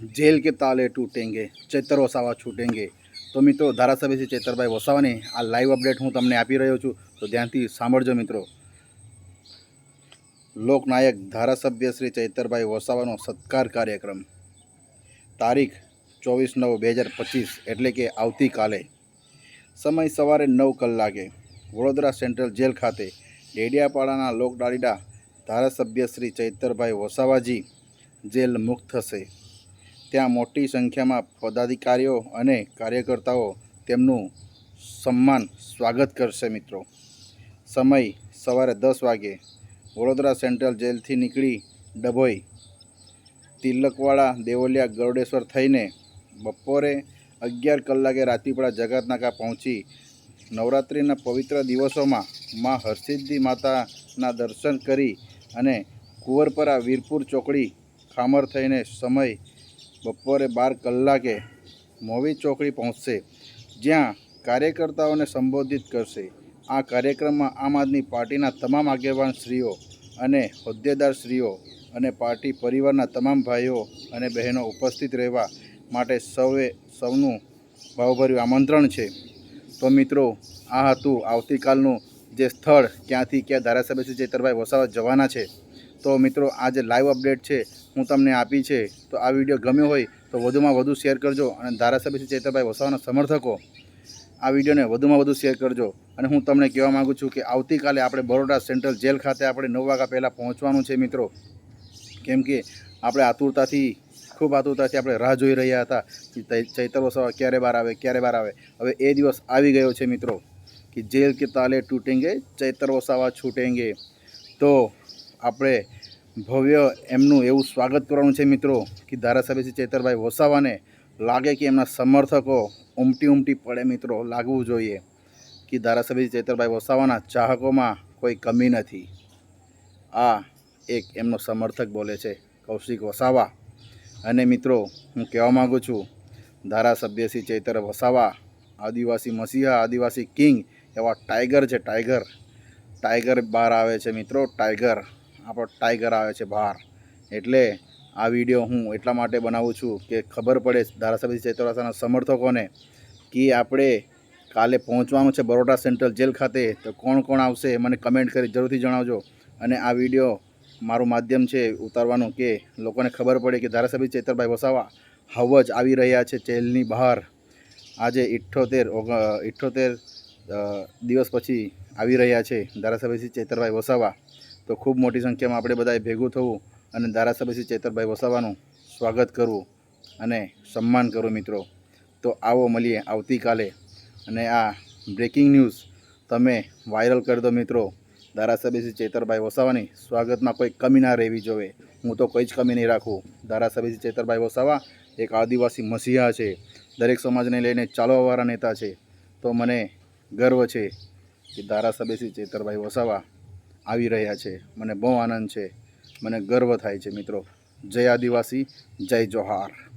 Jail કે તાલે તૂટેંગે ચૈતર વસાવા છૂટેંગે તો મિત્રો ધારાસભ્ય શ્રી ચૈતરભાઈ વસાવાની આ લાઈવ અપડેટ હું તમને આપી રહ્યો છું તો ધ્યાનથી સાંભળજો મિત્રો લોકનાયક ધારાસભ્ય શ્રી ચૈતરભાઈ વસાવાનો સત્કાર કાર્યક્રમ તારીખ ચોવીસ નવ બે હજાર પચીસ એટલે કે આવતીકાલે સમય સવારે નવ કલાકે વડોદરા સેન્ટ્રલ જેલ ખાતે ડેડિયાપાડાના લોકડાળીડા ધારાસભ્ય શ્રી ચૈતરભાઈ વસાવાજી જેલ મુક્ત થશે ત્યાં મોટી સંખ્યામાં પદાધિકારીઓ અને કાર્યકર્તાઓ તેમનું સન્માન, સ્વાગત કરશે મિત્રો. સમય સવારે દસ વાગે. વડોદરા સેન્ટ્રલ જેલથી નીકળી ડભોઈ, તિલકવાડા, દેવલિયા, ગરુડેશ્વર થઈને બપોરે અગિયાર કલાકે રાતીપડા જગતનાકા પહોંચી નવરાત્રિના પવિત્ર દિવસોમાં મા હરસિદ્ધિ માતાના દર્શન કરી અને કુંવરપરા વીરપુર ચોકડી ખામર થઈને સમય બપોરે બાર કલાકે મોવી ચોકડી પહોંચશે. જ્યાં કાર્યકર્તાઓને સંબોધિત કરશે. આ કાર્યક્રમમાં આમ આદમી પાર્ટીના તમામ આગેવાન શ્રીઓ અને હોદ્દેદાર શ્રીઓ અને પાર્ટી પરિવારના તમામ ભાઈઓ અને બહેનો ઉપસ્થિત રહેવા માટે સૌએ સૌનું ભાવભર્યું આમંત્રણ છે. તો મિત્રો, આ હતું આવતીકાલનું જે સ્થળ ક્યાંથી ક્યાં ધારાસભ્ય શ્રી ચેતરભાઈ વસાવા જવાના છે, તો મિત્રો આ જે લાઈવ અપડેટ છે, હું તમને આપી છે, તો આ વીડિયો ગમ્યો હોય તો વધુમાં વધુ શેર કરજો અને ધારાસભ્ય શ્રી ચેતરભાઈ વસાવાના સમર્થકો, આ વિડીયોને વધુમાં વધુ શેર કરજો. અને હું તમને કહેવા માગું છું કે આવતીકાલે આપણે બરોડા સેન્ટ્રલ જેલ ખાતે આપણે નવ વાગ્યા પહેલાં પહોંચવાનું છે, મિત્રો. કેમ કે આપણે આતુરતાથી, ખૂબ આતુરતાથી આપણે રાહ જોઈ રહ્યા હતા ચૈતર વસાવા ક્યારે બહાર આવે, ક્યારે બહાર આવે. હવે એ દિવસ આવી ગયો છે, મિત્રો. કે જેલ કે તાલે તૂટેંગે ચૈતર વસાવા છૂટેંગે તો આપણે ભવ્ય એમનું એવું સ્વાગત કરવાનું છે મિત્રો કે ધારાસભ્ય શ્રી ચૈતરભાઈ વસાવાને લાગે કે એમના સમર્થકો ઉમટી ઉમટી પડે મિત્રો લાગવું જોઈએ કે ધારાસભ્ય ચૈતરભાઈ વસાવાના ચાહકોમાં કોઈ કમી નથી આ એક એમનો સમર્થક બોલે છે કૌશિક વસાવા અને મિત્રો, હું કહેવા માગું છું, ધારાસભ્ય ચૈતર વસાવા, આદિવાસી મસીહા, આદિવાસી કિંગ એવા ટાઈગર છે, ટાઈગર. ટાઈગર બહાર આવે છે મિત્રો, ટાઈગર. આપણો ટાઈગર આવે છે બહાર. એટલે આ વીડિયો હું એટલા માટે બનાવું છું કે ખબર પડે ધારાસભ્ય શ્રી સમર્થકોને કે આપણે કાલે પહોંચવાનું છે બરોડા સેન્ટ્રલ જેલ ખાતે. તો કોણ કોણ આવશે મને કમેન્ટ કરી જરૂરથી જણાવજો. અને આ વીડિયો મારું માધ્યમ છે ઉતારવાનું કે લોકોને ખબર પડે કે ધારાસભ્ય ચેતરભાઈ વસાવા હવ જ આવી રહ્યા છે જેલની બહાર. આજે ઇઠ્ઠોતેર ઇઠ્ઠોતેર દિવસ પછી આવી રહ્યા છે ધારાસભ્ય શ્રી ચેતરભાઈ વસાવા. તો ખૂબ મોટી સંખ્યામાં આપણે બધાએ ભેગું થવું અને ધારાસભ્ય શ્રી ચેતરભાઈ વસાવાનું સ્વાગત કરવું અને સન્માન કરવું મિત્રો. તો આવો મળીએ આવતીકાલે. અને આ બ્રેકિંગ ન્યૂઝ તમે વાયરલ કરી દો મિત્રો. ધારાસભ્ય શ્રી ચેતરભાઈ વસાવાની સ્વાગતમાં કોઈ કમી ના રહેવી જોઈએ. હું તો કોઈ જ કમી નહીં રાખું. ધારાસભ્ય શ્રી ચેતરભાઈ વસાવા એક આદિવાસી મસીહા છે. દરેક સમાજને લઈને ચાલવાવાળા નેતા છે. તો મને ગર્વ છે કે ધારાસભ્ય શ્રી ચેતરભાઈ વસાવા આવી રહ્યા છે. મને બહુ આનંદ છે. મને ગર્વ થાય છે મિત્રો. જય આદિવાસી, જય જોહાર.